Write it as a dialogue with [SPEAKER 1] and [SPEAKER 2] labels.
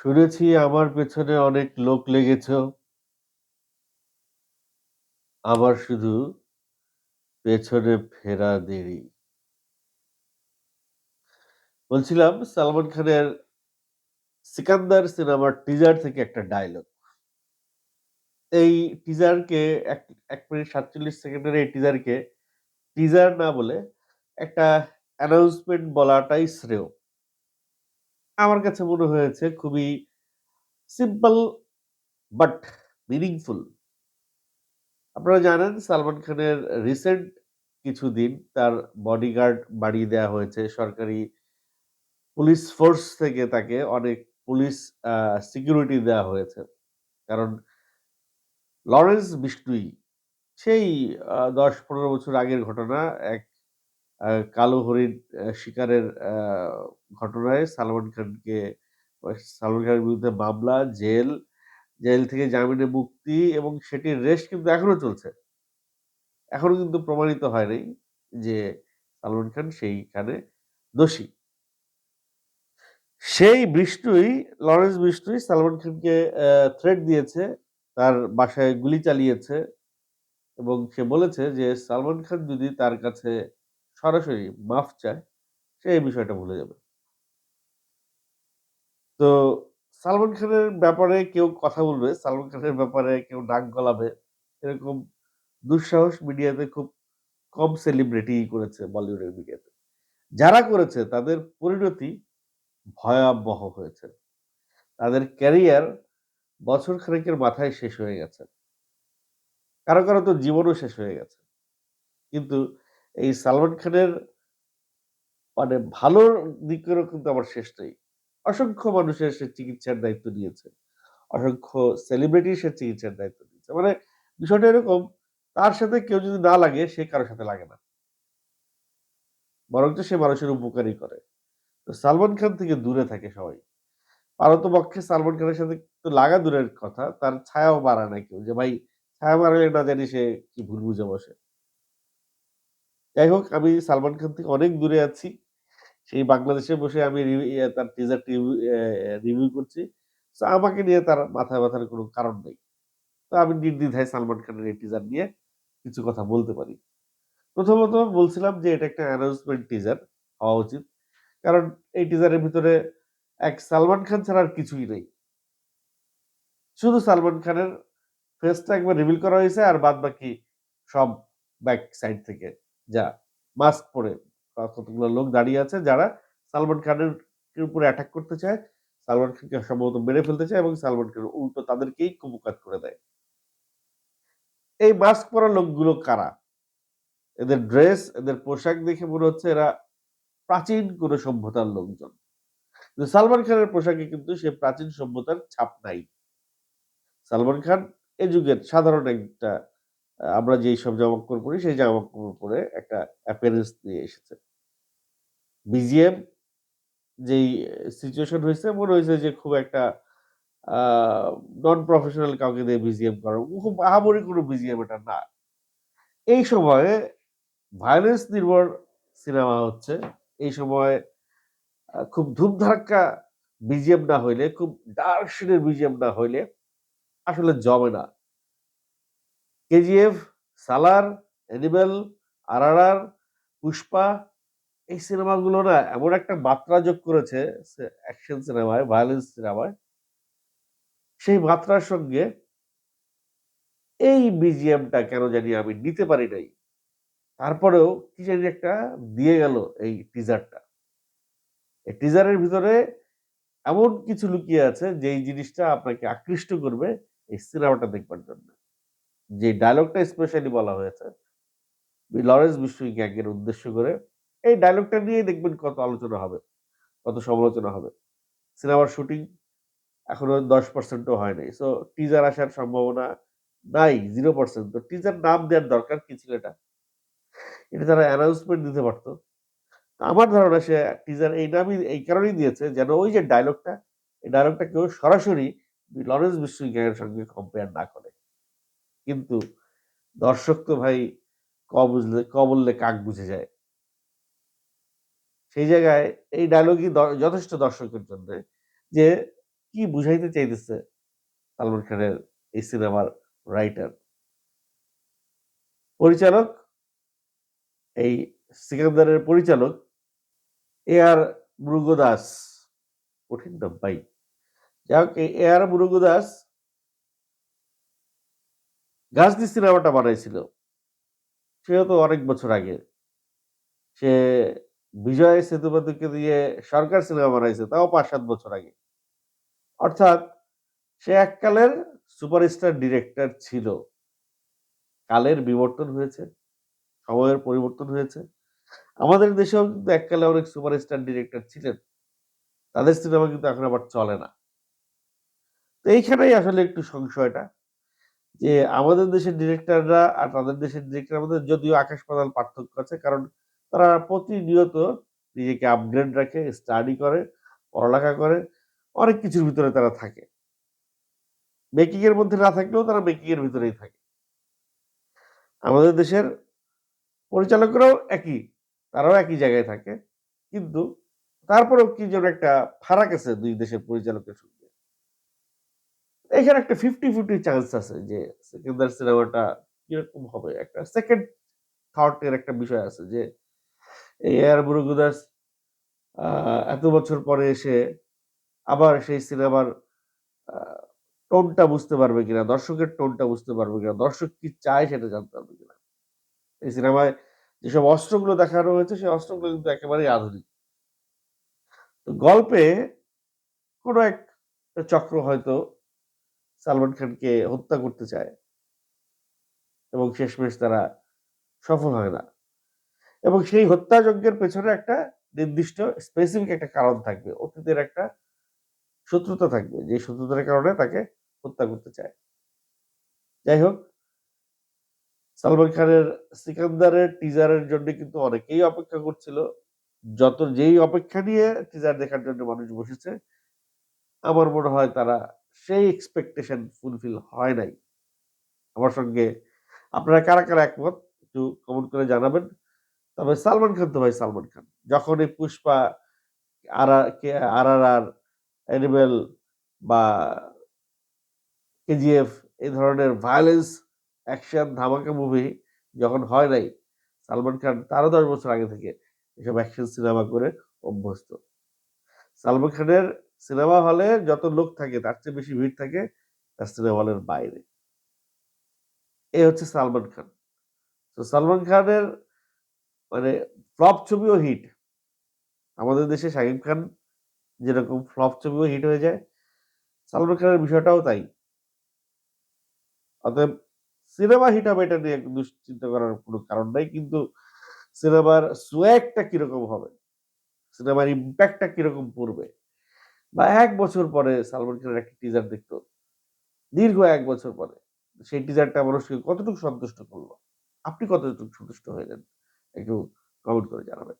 [SPEAKER 1] শুনেছি আমার পেছনে অনেক লোক লেগেছ। আমার শুধু পেছনে ফেরা দেরি। বলছিলাম, সালমান খানের 'সিকান্দার' সিনেমার টিজার থেকে একটা ডায়লগ এই টিজারকে এক ১ মিনিট ৪৭ সেকেন্ডের এই টিজারকে টিজার না বলে একটা অ্যানাউন্সমেন্ট বলাটাই শ্রেয়। আমার কাছে মনে হয়েছে খুবই সিম্পল বাট মিনিংফুল। আপনারা জানেন সালমান খানের রিসেন্ট কিছুদিন তার বডিগার্ড বাড়িয়ে দেয়া হয়েছে। সরকারি পুলিশ ফোর্স থেকে তাকে অনেক পুলিশ সিকিউরিটি দেয়া হয়েছে। কারণ লরেন্স বিষ্ণুই সেই আ ১০-১৫ বছর আগের ঘটনা, এক কালো হরিণ শিকারের ঘটনায় সালমান খানকে সালমান খানের বিরুদ্ধে মামলা, জেল, জেল থেকে জামিনে মুক্তি এবং সেটির রেশ কিন্তু এখনও চলছে। এখনও কিন্তু প্রমাণিত হয়নি যে সালমান খান সেইখানে দোষী। সেই বিষ্ণুই লরেন্স বিষ্ণুই সালমান খানকে থ্রেট দিয়েছে, তার বাসায় গুলি চালিয়েছে এবং সে বলেছে যে সালমান খান যদি তার কাছে সরাসরি মাফ চায়, সে এই বিষয়টা ভুলে যাবে। তো সালমান খানের ব্যাপারে কেউ কথা বলবে, সালমান খানের ব্যাপারে কেউ নাক গলাবে, এরকম দুঃসাহস মিডিয়াতে খুব কম সেলিব্রিটিই করেছে বলিউডের মিডিয়াতে। যারা করেছে তাদের পরিণতি ভয়াবহ হয়েছে। তাদের ক্যারিয়ার বছর খানেকের মাথায় শেষ হয়ে গেছে। কারও, কারও তো জীবনও শেষ হয়ে গেছে। কিন্তু এই সালমান খানের মানে ভালোর দিকেরও কিন্তু আবার শেষ নেই। অসংখ্য মানুষের সে চিকিৎসার দায়িত্ব নিয়েছে। অসংখ্য সেলিব্রিটির সে চিকিৎসার দায়িত্ব নিয়েছে। মানে বিষয়টা এরকম তার সাথে কেউ যদি না লাগে সে কারও সাথে লাগে না। বরঞ্চ সে মানুষের উপকারই করে। তো সালমান খান থেকে দূরে থাকে সবাই। পারতপক্ষে সালমান খানের সাথে তো লাগা দূরের কথা, তার ছায়াও মারা না কেউ যে ভাই ছায়া মারলে না জানি সে কি ভুল বুঝে বসে। যাই হোক, আমি সালমান খান থেকে অনেক দূরে আছি। সেই বাংলাদেশে বসে আমি তার টিজারটি রিভিউ করছি। সো আমাকে নিয়ে তার মাথা ব্যথার কোনো কারণ নেই। তো আমি নির্দ্বিধায় সালমান খানের এই টিজার নিয়ে কিছু কথা বলতে পারি। প্রথমত বলছিলাম যে, এটা একটা অ্যানাউন্সমেন্ট টিজার হওয়া উচিত। কারণ এই টিজারের ভিতরে এক সালমান খান ছাড়া আর কিছুই নেই। শুধু সালমান খানের ফেসটা একবার রিভিল করা হয়েছে আর বাদ বাকি সব ব্যাক সাইড থেকে যা মাস্ক পরে কতগুলো লোক দাঁড়িয়ে আছে যারা সালমান খানের উপরে অ্যাটাক করতে চায়। সালমান খানকে সম্ভবত মেরে ফেলতে চায় এবং সালমান খান উল্টো তাদেরকেই কুপোকাত করে দেয়। এই মাস্ক পরা লোকগুলো কারা? এদের ড্রেস, এদের পোশাক দেখে মনে হচ্ছে এরা প্রাচীন কোনো সভ্যতার লোকজন। সালমান খানের পোশাকে কিন্তু সে প্রাচীন সভ্যতার ছাপ নাই। সালমান খান এ যুগের সাধারণ একটা আমরা যেইসব জামাকাপড় পরি সেই জামাকাপড় পরে একটা অ্যাপিয়ারেন্স নিয়ে এসেছে। বিজিএম যেই সিচুয়েশন হয়েছে মনে হয়েছে যে খুব একটা নন প্রফেশনাল কাউকে দিয়ে বিজিএম করা। খুব আহামরি কোনো বিজিএম এটা না। এই সময়ে ভায়োলেন্স নির্ভর সিনেমা হচ্ছে। এই সময় খুব ধুম-ধাড়াক্কা বিজিএম না হইলে, খুব ডার্ক সিনের বিজিএম না হইলে আসলে জমে না। কেজিএফ, সালার, অ্যানিমেল, আরআরআর, পুষ্পা এই সিনেমাগুলো না এমন একটা মাত্রা যোগ করেছে অ্যাকশন সিনেমায়, ভায়োলেন্স সিনেমায় সেই মাত্রার সঙ্গে এই বিজিএমটা কেন জানি আমি নিতে পারি নাই। তারপরেও কি জানি একটা দিয়ে গেল এই টিজারটা। এই টিজারের ভিতরে এমন কিছু লুকিয়ে আছে যেই জিনিসটা আপনাকে আকৃষ্ট করবে এই সিনেমাটা দেখবার জন্য। যে ডায়লগটা স্পেশালি বলা হয়েছে লরেন্স বিষ্ণুই গ্যাংয়ের উদ্দেশ্য করে এই ডায়লগটা নিয়ে দেখবেন কত আলোচনা হবে, কত সমালোচনা হবে। সিনেমার শুটিং এখনও 10% ও হয় নাই। সো টিজার আসার সম্ভাবনা নাই 0% তো টিজার নাম দেওয়ার দরকার কি ছিল এটা? এটা তারা অ্যানাউন্সমেন্ট দিতে পারত। আমার ধারণা সে টিজার এই নামই এই কারণেই দিয়েছে যেন ওই যে ডায়লগটা এই ডায়লগটা কেউ সরাসরি লরেন্স গ্যাংয়ের সঙ্গে কম্পেয়ার না করে। কিন্তু দর্শক তো ভাই ক বুঝলে, ক বললে কাক বুঝে যায়। সেই জায়গায় এই ডায়ালগই যথেষ্ট দর্শকের জন্যে যে কি বুঝাইতে চাইতেছে সালমান খানের এই সিনেমার রাইটার পরিচালক, এই সিকান্দারের পরিচালক এ আর মুরুগদাস কঠিন ভাই। যাই হোক এ আর মুরুগদাস গাজনি সিনেমাটা বানাইছিল। সেও তো অনেক বছর আগে। সে বিজয় সেতুপতিকে দিয়ে সরকার সিনেমা বানাইছে, তাও পাঁচ সাত বছর আগে। অর্থাৎ সে এককালের সুপারস্টার ডিরেক্টর ছিল। কালের বিবর্তন হয়েছে, সময়ের পরিবর্তন হয়েছে। আমাদের দেশেও কিন্তু এককালে অনেক সুপারস্টার ডিরেক্টর ছিলেন। তাদের সিনেমা কিন্তু এখন আবার চলে না। তো এইখানেই আসলে একটু সংশয়টা। যে আমাদের দেশের ডিরেক্টররা আর তাদের দেশের ডিরেক্টর মধ্যে যদিও আকাশ পাতাল পার্থক্য আছে, কারণ তারা প্রতিনিয়ত নিজেকে আপগ্রেড রাখে স্টাডি করে, পড়ালেখা করে, অনেক কিছুর ভিতরে তারা থাকে। মেকিং এর মধ্যে না থাকলেও তারা মেকিং এর ভিতরেই থাকে। আমাদের দেশের পরিচালকরাও একই, তারাও একই জায়গায় থাকে, কিন্তু তারপরেও কি যেন একটা ফারাক আছে দুই দেশের পরিচালকের সঙ্গে। এখানে একটা ফিফটি ফিফটি চান্স আছে যে সেকেন্ডার সিনেমাটা কীরকম হবে। একটা সেকেন্ড থটের একটা বিষয় আছে যে, এই এয়ার মুরুগুদাস এত বছর পরে এসে আবার সেই সিনেমার টোনটা বুঝতে পারবে কিনা, দর্শকের টোনটা বুঝতে পারবে কিনা, দর্শক কি চায় সেটা জানতে পারবে কিনা। এই সিনেমায় যেসব অস্ত্রগুলো দেখানো হয়েছে, সেই অস্ত্রগুলো কিন্তু একেবারেই আধুনিক। তো গল্পে কোনো এক চক্র হয়তো সালমান খানকে হত্যা করতে চায় এবং শেষমেশ তারা সফল হয় না। এবং সেই হত্যাযজ্ঞের পেছনে একটা নির্দিষ্ট স্পেসিফিক একটা কারণ থাকবে, অতীতের একটা শত্রুতা থাকবে, যে শত্রুতার কারণে তাকে হত্যা করতে চায়। যাই হোক, সালমান খানের সিকান্দারের টিজারের জন্য কিন্তু অনেকেই অপেক্ষা করছিল। যত যেই অপেক্ষা নিয়ে টিজার দেখার জন্য মানুষ বসেছে, আমার মনে হয় তারা সেই এক্সপেকটেশন ফুলফিল হয় নাই। আমার সঙ্গে আপনারা কারা কারা একমত একটু কমেন্ট করে জানাবেন। তবে সালমান খান তো ভাই সালমান খান। যখন এই পুষ্পা, আর আর আর আর অ্যানিমেল বা কেজিএফ এই ধরনের ভায়োলেন্স অ্যাকশন ধামাকা মুভি যখন হয় নাই, সালমান খান তারও দশ বছর আগে থেকে এসব অ্যাকশন সিনেমা করে অভ্যস্ত। সালমান খানের সিনেমা হলে যত লোক থাকে, তার চেয়ে বেশি ভিড় থাকে তার সিনেমা হলের বাইরে। এই হচ্ছে সালমান খান। তো সালমান খানের মানে ফ্লপ ছবিও হিট। আমাদের দেশে শাকিব খান যেরকম ফ্লপ ছবিও হিট হয়ে যায়, সালমান খানের বিষয়টাও তাই। অতএব সিনেমা হিট হবে এটা নিয়ে দুশ্চিন্তা করার কোনো কারণ নাই, কিন্তু সিনেমার সোয়াগটা কীরকম হবে, সিনেমার ইম্প্যাক্টটা কীরকম পড়বে বা এক বছর পরে সালমান খানের একটা টিজার দেখতো। দীর্ঘ এক বছর পরে। সেই টিজারটা মানুষকে কতটুকু সন্তুষ্ট করল? আপনি কতটুকু সন্তুষ্ট হয়ে যান একটু কমেন্ট করে জানাবেন।